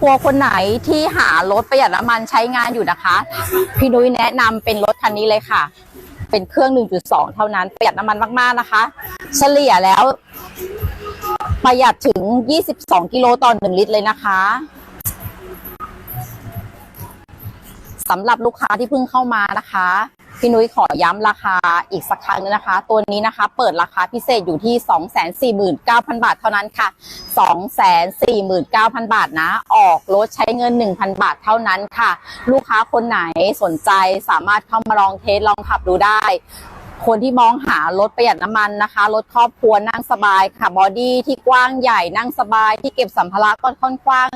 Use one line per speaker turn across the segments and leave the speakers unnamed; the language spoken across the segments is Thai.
ครัวคนไหนที่หารถประหยัดน้ำมันใช้งานอยู่นะคะ พี่นุ้ยแนะนำเป็นรถคันนี้เลยค่ะ เป็นเครื่อง 1.2 เท่านั้นประหยัดน้ำมันมากๆนะคะ เฉลี่ยแล้วประหยัดถึง 22 กิโลต่อ1ลิตรเลยนะคะสำหรับลูกค้าที่เพิ่งเข้ามานะคะ พี่นุ้ยขอย้ำราคาอีกสักครั้งนึงนะคะ ตัวนี้นะคะ เปิดราคาพิเศษอยู่ที่ 249,000 บาทเท่านั้นค่ะ 249,000 บาทนะ ออกรถใช้เงิน 1,000 บาทเท่านั้นค่ะ ลูกค้าคนไหนสนใจสามารถเข้ามาลองเทสลองขับดูได้ คนที่มองหารถประหยัดน้ำมันนะคะ รถครอบครัวนั่งสบายค่ะบอดี้ที่กว้างใหญ่นั่งสบาย ที่เก็บสัมภาระก็ค่อนกว้าง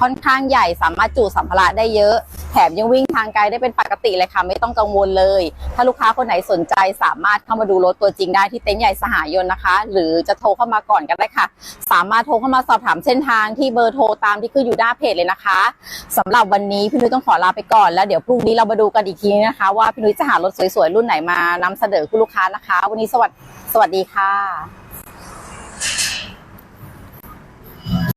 ค่อนข้างใหญ่สามารถจุสัมภาระได้เยอะ แถมยังวิ่งทางไกลได้เป็นปกติเลยค่ะ ไม่ต้องกังวลเลย ถ้าลูกค้าคนไหนสนใจสามารถเข้ามาดูรถตัวจริงได้ที่เต็นท์ใหญ่สหายนนะคะ หรือจะโทรเข้ามาก่อนก็ได้ค่ะ สามารถโทรเข้ามาสอบถามเส้นทางที่เบอร์โทรตามที่ขึ้นอยู่หน้าเพจเลยนะคะสำหรับวันนี้พี่นุ้ยต้องขอลาไปก่อนแล้วเดี๋ยวพรุ่งนี้เรามาดูกันอีกทีนะคะ ว่าพี่นุ้ยจะหารถสวยๆรุ่นไหนมานำเสนอคุณลูกค้านะคะ วันนี้สวัสสวัสดีค่ะ